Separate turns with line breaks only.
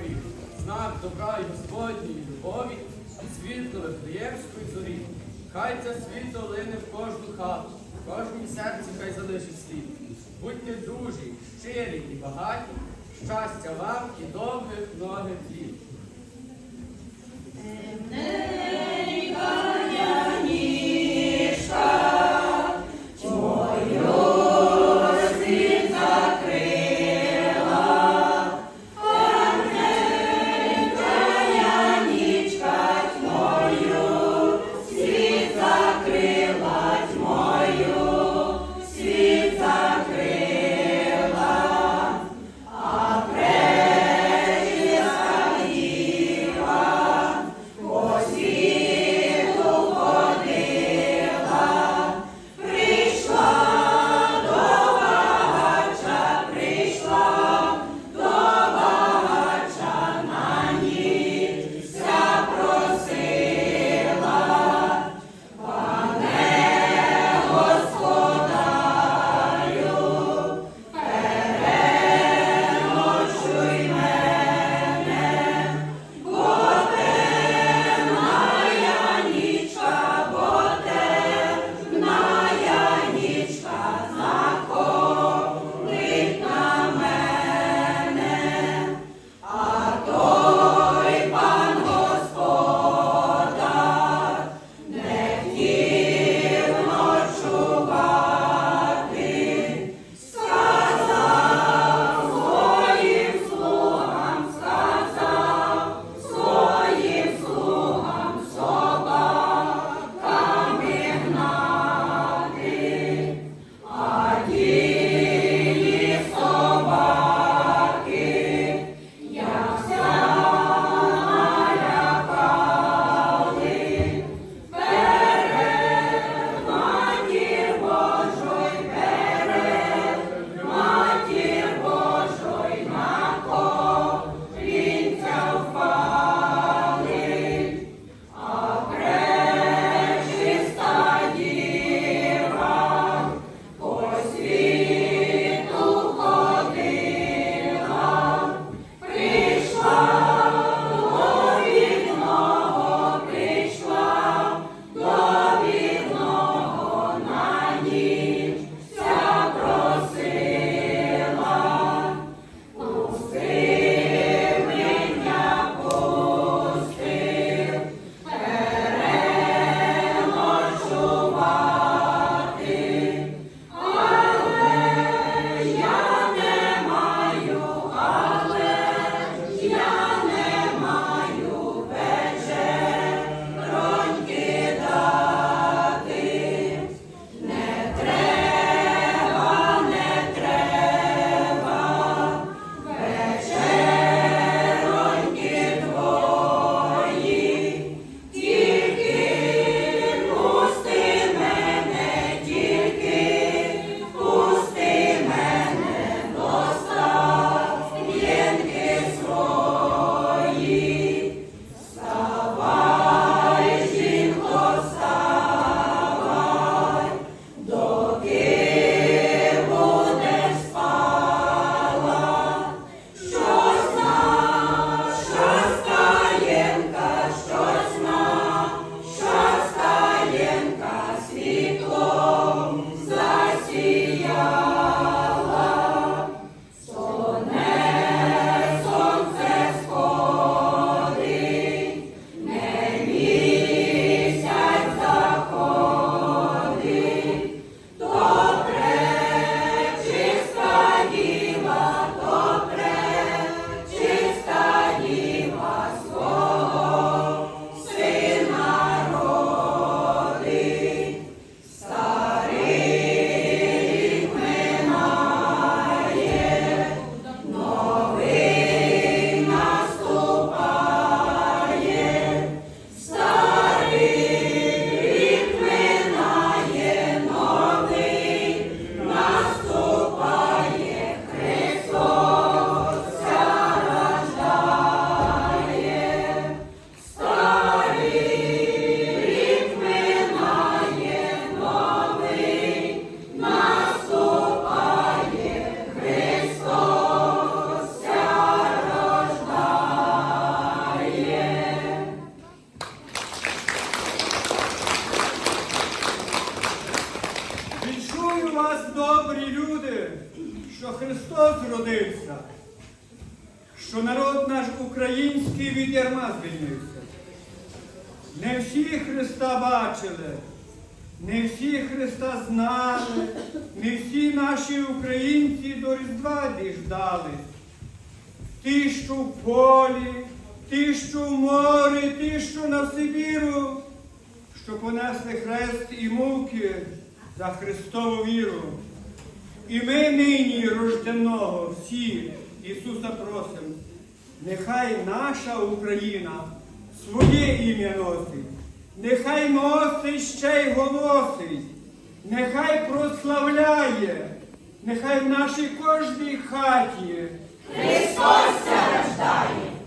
поступай знак добра і Господньої любові, світло Вифлеємської зорі. Хай це світло лине в кожну хату, в кожній серці хай залишить слід. Будьте дружі, щирі і багаті, щастя вам і довгих многих літ.
Не всі Христа бачили, не всі Христа знали, не всі наші українці до Різдва діждали. Ті, що в полі, ті, що в морі, ті, що на Сибіру, що понесли хрест і муки за Христову віру. І ми нині рожденого всі Ісуса просимо, нехай наша Україна своє ім'я носить, нехай носить ще й голосить, нехай прославляє, нехай в нашій кожній хаті
Христос рождає.